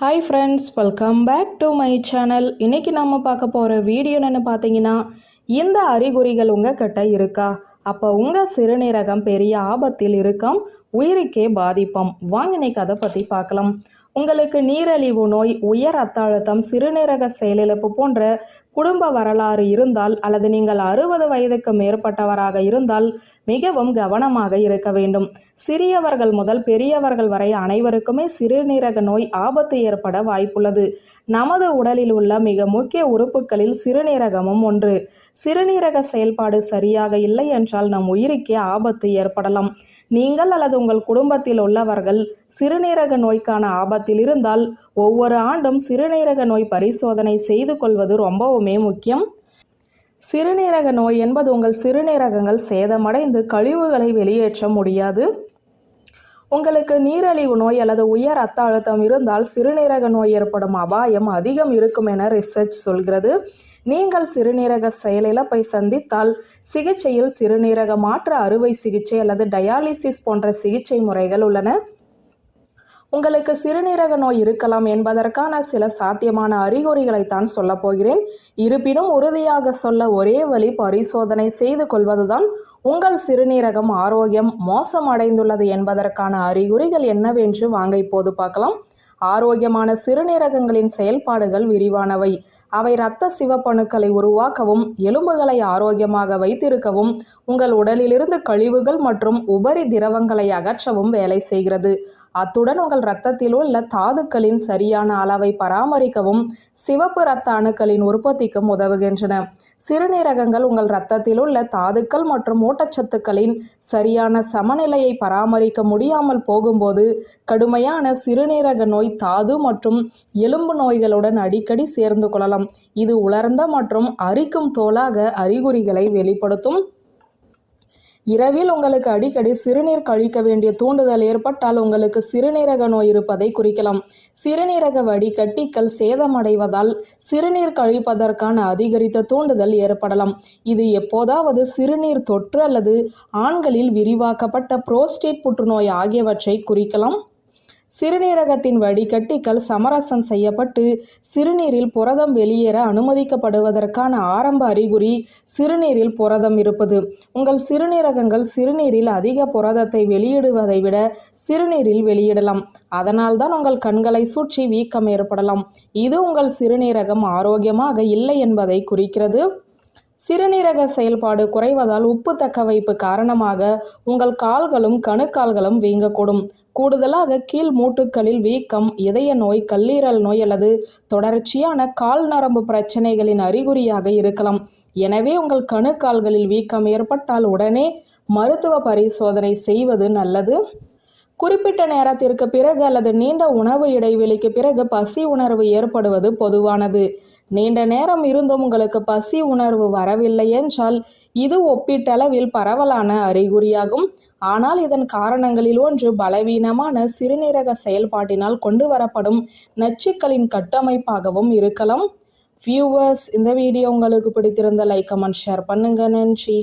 Hi friends welcome back to my channel இன்றைக்கி நம்ம பார்க்க போகிற வீடியோ என்னென்னு பார்த்தீங்கன்னா இந்த அறிகுறிகள் உங்கள் கிட்ட இருக்கா? அப்போ உங்கள் சிறுநீரகம் பெரிய ஆபத்தில் இருக்கும் உயிருக்கே பாதிப்பம். வாங்க இன்னைக்கு அதை பற்றி பார்க்கலாம். உங்களுக்கு நீரழிவு நோய் உயர் ரத்த அழுத்தம் சிறுநீரக செயலிழப்பு போன்ற குடும்ப வரலாறு இருந்தால் அல்லது நீங்கள் அறுபது வயதுக்கு மேற்பட்டவராக இருந்தால் மிகவும் கவனமாக இருக்க வேண்டும். சிறியவர்கள் முதல் பெரியவர்கள் வரை அனைவருக்குமே சிறுநீரக நோய் ஆபத்து ஏற்பட வாய்ப்புள்ளது. நமது உடலில் உள்ள மிக முக்கிய உறுப்புகளில் சிறுநீரகமும் ஒன்று. சிறுநீரக செயல்பாடு சரியாக இல்லை என்றால் நம் உயிருக்கே ஆபத்து ஏற்படலாம். நீங்கள் அல்லது உங்கள் குடும்பத்தில் உள்ளவர்கள் சிறுநீரக நோய்க்கான ஆபத்தில் இருந்தால் ஒவ்வொரு ஆண்டும் சிறுநீரக நோய் பரிசோதனை செய்து கொள்வது ரொம்பவுமே முக்கியம். சிறுநீரக நோய் என்பது உங்கள் சிறுநீரகங்கள் சேதமடைந்து கழிவுகளை வெளியேற்ற முடியாது. உங்களுக்கு நீரிழிவு நோய் அல்லது உயர் அத்த அழுத்தம் இருந்தால் சிறுநீரக நோய் ஏற்படும் அபாயம் அதிகம் இருக்கும் என ரிசர்ச் சொல்கிறது. நீங்கள் சிறுநீரக செயலிழப்பை சந்தித்தால் சிகிச்சையில் சிறுநீரக மாற்று அறுவை சிகிச்சை அல்லது டயாலிசிஸ் போன்ற சிகிச்சை முறைகள் உள்ளன. உங்களுக்கு சிறுநீரக நோய் இருக்கலாம் என்பதற்கான சில சாத்தியமான அறிகுறிகளை தான் சொல்ல போகிறேன். இருப்பினும் உறுதியாக சொல்ல ஒரே வழி பரிசோதனை செய்து கொள்வதுதான். உங்கள் சிறுநீரகம் ஆரோக்கியம் மோசமடைந்துள்ளது என்பதற்கான அறிகுறிகள் என்னவென்று வாங்க இப்போது பார்க்கலாம். ஆரோக்கியமான சிறுநீரகங்களின் செயல்பாடுகள் விரிவானவை. அவை இரத்த சிவப்பணுக்களை உருவாக்கவும் எலும்புகளை ஆரோக்கியமாக வைத்திருக்கவும் உங்கள் உடலிலிருந்து கழிவுகள் மற்றும் உபரி திரவங்களை அகற்றவும் வேலை செய்கிறது. அத்துடன் உங்கள் இரத்தத்தில் உள்ள தாதுக்களின் சரியான அளவை பராமரிக்கவும் சிவப்பு இரத்த அணுக்களின் உற்பத்திக்கும் உதவுகின்றன. சிறுநீரகங்கள் உங்கள் இரத்தத்தில் உள்ள தாதுக்கள் மற்றும் ஊட்டச்சத்துக்களின் சரியான சமநிலையை பராமரிக்க முடியாமல் போகும்போது கடுமையான சிறுநீரக நோய் தாது மற்றும் எலும்பு நோய்களுடன் அடிக்கடி சேர்ந்து கொள்ளலாம். இது உலர்ந்த மற்றும் அரிக்கும் தோலாக அறிகுறிகளை வெளிப்படுத்தும் இரவில் உங்களுக்கு அடிக்கடி சிறுநீர் கழிக்க வேண்டிய தூண்டுதல் ஏற்பட்டால் உங்களுக்கு சிறுநீரக நோய் இருப்பதை குறிக்கலாம். சிறுநீரக வடிகட்டிகள் சேதமடைவதால் சிறுநீர் கழிப்பதற்கான அதிகரித்த தூண்டுதல் ஏற்படலாம். இது எப்போதாவது சிறுநீர் தொற்று அல்லது ஆண்களில் விரிவாக்கப்பட்ட புரோஸ்டேட் புற்றுநோய் ஆகியவற்றை குறிக்கலாம். சிறுநீரகத்தின் வடிகட்டிகள் சமரசம் செய்யப்பட்டு சிறுநீரில் புரதம் வெளியேற அனுமதிக்கப்படுவதற்கான ஆரம்ப அறிகுறி சிறுநீரில் புரதம் இருப்பது. உங்கள் சிறுநீரகங்கள் சிறுநீரில் அதிக புரதத்தை வெளியிடுவதை விட சிறுநீரில் வெளியிடலாம். அதனால்தான் உங்கள் கண்களை சுற்றி வீக்கம் ஏற்படலாம். இது உங்கள் சிறுநீரகம் ஆரோக்கியமாக இல்லை என்பதை குறிக்கிறது. சிறுநீரக செயல்பாடு குறைவதால் உப்பு தக்க வைப்பு காரணமாக உங்கள் கால்களும் கணுக்கால்களும் வீங்கக்கூடும். கூடுதலாக கீழ் மூட்டுக்களில் வீக்கம் இதய நோய் கல்லீரல் நோய் அல்லது தொடர்ச்சியான கால் நரம்பு பிரச்சனைகளின் அறிகுறியாக இருக்கலாம். எனவே உங்கள் கணுக்கால்களில் வீக்கம் ஏற்பட்டால் உடனே மருத்துவ பரிசோதனை செய்வது நல்லது. குறிப்பிட்ட நேரத்திற்கு பிறகு அல்லது நீண்ட உணவு இடைவெளிக்கு பிறகு பசி உணர்வு ஏற்படுவது பொதுவானது. நீண்ட நேரம் இருந்தும் உங்களுக்கு பசி உணர்வு வரவில்லை என்றால் இது ஒப்பீட்டளவில் பரவலான அறிகுறியாகும். ஆனால் இதன் காரணங்களில் ஒன்று பலவீனமான சிறுநீரக செயல்பாட்டினால் கொண்டு வரப்படும் நச்சுக்களின் கட்டமைப்பாகவும் இருக்கலாம். வியூவர்ஸ் இந்த வீடியோ உங்களுக்கு பிடித்திருந்த லைக் கமெண்ட் ஷேர் பண்ணுங்க. நன்றி.